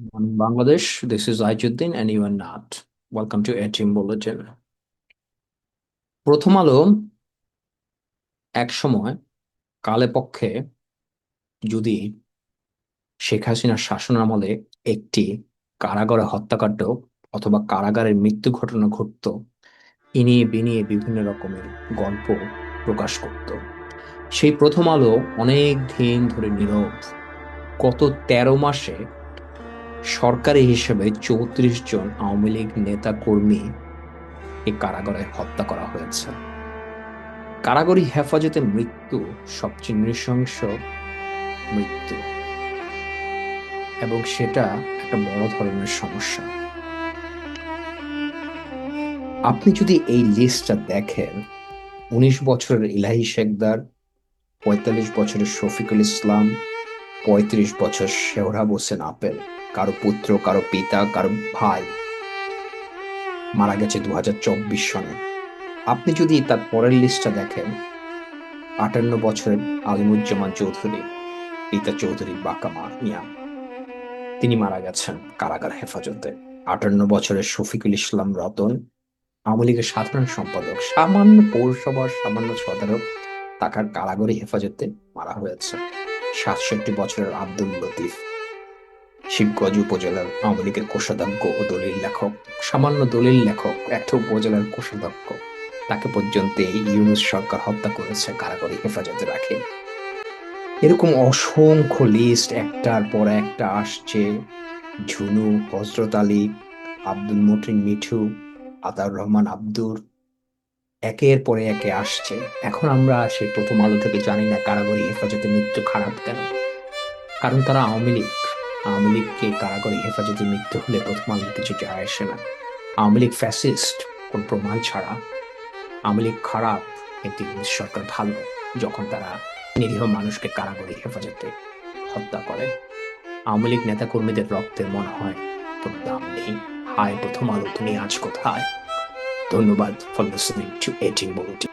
on Bangladesh. This is Ajuddin, and you are not. Welcome to A Team Bulletin. প্রথম আলো, এক সময় কালে পক্ষে যদি শেখ হাসিনার শাসন আমলে একটি কারাগারে হত্যাকাণ্ড অথবা কারাগারের মৃত্যু ঘটনা ঘটতো ইনিয়ে বিনিয়ে বিভিন্ন রকমের গল্প প্রকাশ করত সেই প্রথম আলো অনেক দিন ধরে নীরব গত তেরো মাসে সরকারি হিসেবে চৌত্রিশ জন আওয়ামী লীগ নেতা কর্মী এই কারাগারে হত্যা করা হয়েছে। কারাগারি হেফাজতে মৃত্যু, সবচেয়ে নৃশংস মৃত্যু। এবং সেটা একটা বড় ধরনের সমস্যা। আপনি যদি এই লিস্টটা দেখেন, উনিশ বছরের ইলাহি শেখদার, পঁয়তাল্লিশ বছরের শফিকুল ইসলাম পঁয়ত্রিশ বছর শেহরাব হোসেন আপেল কারও পুত্র, কারও পিতা, কারও ভাই মারা গেছে দু হাজার চব্বিশ সনে। আপনি যদি তার পরের লিস্টটা দেখেন, আটান্ন বছরের আলিমুজ্জামান চৌধুরী, পিতা চৌধুরী বাকামা মিয়া, তিনি মারা গেছেন কারাগার হেফাজতে। আটান্ন বছরের শফিকুল ইসলাম রতন, আওয়ামী লীগের সাধারণ সম্পাদক, সামান্য পৌরসভার সামান্য সদারক তাকার কারাগারি হেফাজতে মারা হয়েছে সাতষট্টি বছরের আব্দুল লতিফ। শিবগঞ্জ উপজেলার আওয়ামী লীগের কোষাধ্যক্ষ ও দলিল লেখক, সামান্য দলিল লেখক একটা উপজেলার কোষাধ্যক্ষ। তাকে পর্যন্ত ইউনুস সরকার হত্যা করেছে, কারাগারি হেফাজতে রাখে। এরকম অসংখ্য লিস্ট একটার পর একটা আসছে ঝুনু, হজরত আলী, আব্দুল মতিন মিঠু, আতাউর রহমান আব্দুর একের পরে একে আসছে। এখন আমরা সেই প্রথম আলো থেকে জানি না কারাগারি হেফাজতে মৃত্যু খারাপ কেন। কারণ তারা আওয়ামী লীগ। আওয়ামী লীগকে কারাগরি হেফাজতে মৃত্যু হলে প্রথম আলো কিছু যায় আসে না। আওয়ামী লীগ ফ্যাসিস্ট কোন প্রমাণ ছাড়া। আওয়ামী লীগ খারাপ একটি সরকার ভালো, যখন তারা নিরীহ মানুষকে কারাগরি হেফাজতে হত্যা করে। আওয়ামী লীগ নেতা কর্মীদের রক্তের মনে হয়। কোনো দাম নেই। হায়, প্রথম আলো তুমি আজ কোথায়? ধন্যবাদ ফর লিসনিং টু এটিং বুলেটিন